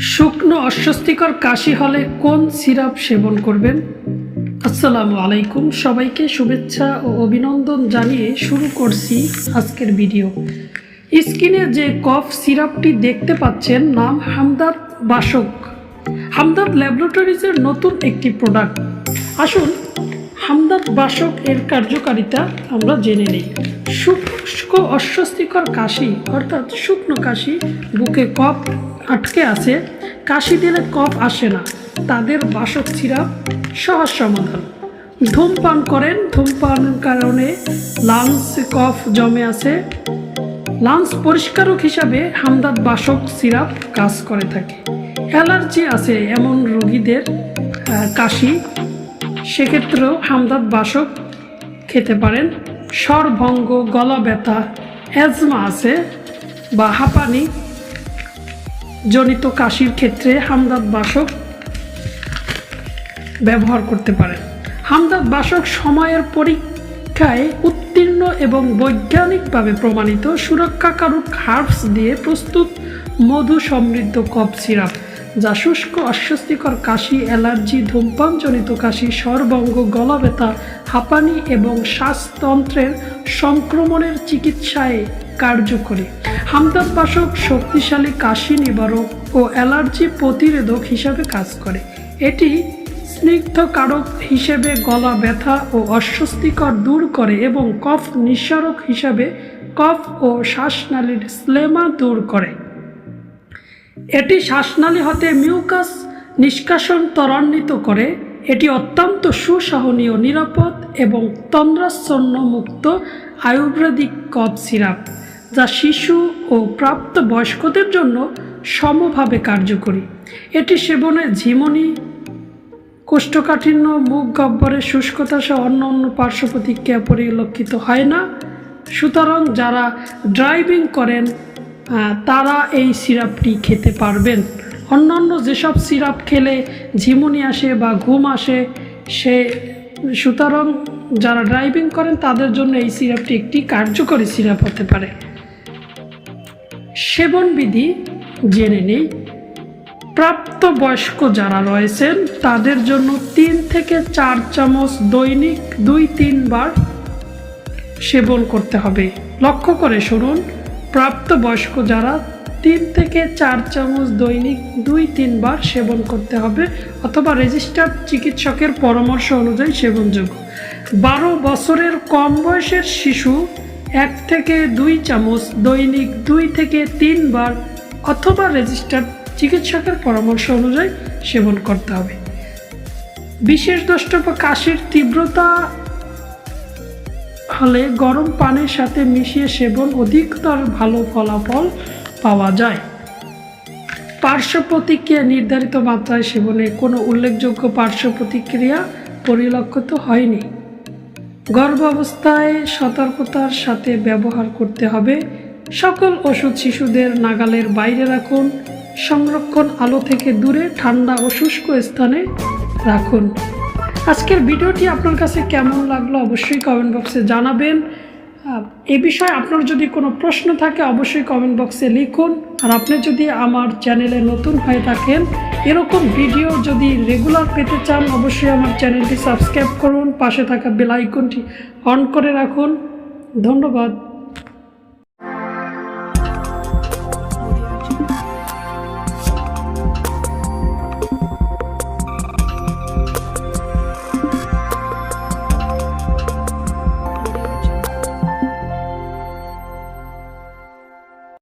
শুকনো অস্বস্তিকর কাশি হলে কোন সিরাপ সেবন করবেন? আসসালামু আলাইকুম সবাইকে শুভেচ্ছা ও অভিনন্দন জানিয়ে শুরু করছি আজকের ভিডিও। স্ক্রিনে যে কফ সিরাপটি দেখতে পাচ্ছেন নাম হামদাদ বাসক। হামদাদ ল্যাবরেটরিজের নতুন একটি প্রোডাক্ট। আসুন হামদাদ বাসক এর কার্যকারিতা আমরা জেনে নিই। শুষ্ক অস্বস্তিকর কাশি, অর্থাৎ শুকনো কাশি, বুকে কফ আটকে আছে, কাশি দিলে কফ আসে না, তাদের বাসক সিরাপ সহজ সমাধান। ধূমপান করেন ধূমপানের কারণে লাংস কফ জমে আছে। লাংস পরিষ্কারক হিসাবে হামদাদ বাসক সিরাপ কাজ করে থাকে। অ্যালার্জি আছে এমন রোগীদের কাশি সেক্ষেত্রেও হামদাদ বাসক খেতে পারেন। স্বরভঙ্গ গলা ব্যথা অ্যাজমা আছে বা হাঁপানি জনিত কাশির ক্ষেত্রে হামদাদ বাসক ব্যবহার করতে পারেন। হামদাদ বাসক সময়ের পরীক্ষায় উত্তীর্ণ এবং বৈজ্ঞানিকভাবে প্রমাণিত সুরক্ষাকারক হার্বস দিয়ে প্রস্তুত মধু সমৃদ্ধ কফ সিরাপ যা শুষ্ক, অস্বস্তিকর কাশি, অ্যালার্জি, ধূমপানজনিত কাশি স্বরভঙ্গ গলা ব্যথা হাঁপানি এবং শ্বাসতন্ত্রের সংক্রমণের চিকিৎসায় কার্যকরী। হামদাদ বাসক শক্তিশালী কাশি নিবারক ও অ্যালার্জি প্রতিরোধক হিসাবে কাজ করে। এটি স্নিগ্ধকারক হিসেবে গলা ব্যথা ও অস্বস্তিকর দূর করে এবং কফ নিঃসারক হিসাবে কফ ও শ্বাসনালীর স্লেমা দূর করে। এটি শ্বাসনালী হতে মিউকাস নিষ্কাশন ত্বরান্বিত করে। এটি অত্যন্ত সুসহনীয়, নিরাপদ এবং তন্দ্রাচ্ছন্ন মুক্ত আয়ুর্বেদিক কফ সিরাপ, যা শিশু ও প্রাপ্ত বয়স্কদের জন্য সমভাবে কার্যকরী। এটি সেবনে ঝিমনি, কোষ্ঠকাঠিন্য, মুখ গব্বরের শুষ্কতা সহ অন্য অন্য পার্শ্ব প্রতিক্রিয়া পরিলক্ষিত হয় না। সুতরাং যারা ড্রাইভিং করেন তারা এই সিরাপটি খেতে পারবেন। অন্যান্য যেসব সিরাপ খেলে ঝিমুনি আসে বা ঘুম আসে, সে সুতরাং যারা ড্রাইভিং করেন, তাদের জন্য এই সিরাপটি একটি কার্যকরী সিরাপ হতে পারে। সেবনবিধি জেনে নেই। প্রাপ্তবয়স্ক যারা রয়েছেন, তাদের জন্য তিন থেকে চার চামচ দৈনিক দুই তিনবার সেবন করতে হবে। লক্ষ্য করে শুনুন। প্রাপ্তবয়স্ক যারা তিন থেকে চার চামচ দৈনিক দুই তিনবার সেবন করতে হবে অথবা রেজিস্টার্ড চিকিৎসকের পরামর্শ অনুযায়ী সেবনযোগ্য। বারো বছরের কম বয়সের শিশু এক থেকে দুই চামচ দৈনিক দুই থেকে তিনবার অথবা রেজিস্টার্ড চিকিৎসকের পরামর্শ অনুযায়ী সেবন করতে হবে। বিশেষ দ্রষ্টব্য কাশির তীব্রতা হলে গরম পানির সাথে মিশিয়ে সেবন অধিকতর ভালো ফলাফল পাওয়া যায়। পার্শ্ব প্রতিক্রিয়া নির্ধারিত মাত্রায় সেবনে কোনো উল্লেখযোগ্য পার্শ্ব প্রতিক্রিয়া পরিলক্ষিত হয়নি। গর্ভাবস্থায় সতর্কতার সাথে ব্যবহার করতে হবে। সকল ওষুধ শিশুদের নাগালের বাইরে রাখুন। সংরক্ষণ আলো থেকে দূরে, ঠান্ডা ও শুষ্ক স্থানে রাখুন। আজকের ভিডিওটি আপনার কাছে কেমন লাগল অবশ্যই কমেন্ট বক্সে জানাবেন। এ বিষয়ে আপনার যদি কোনো প্রশ্ন থাকে অবশ্যই কমেন্ট বক্সে লিখুন। আর আপনি যদি আমার চ্যানেলে নতুন হয়ে থাকেন, এরকম ভিডিও যদি রেগুলার পেতে চান, অবশ্যই আমার চ্যানেলটি সাবস্ক্রাইব করুন। পাশে থাকা বেল আইকনটি অন করে রাখুন। ধন্যবাদ।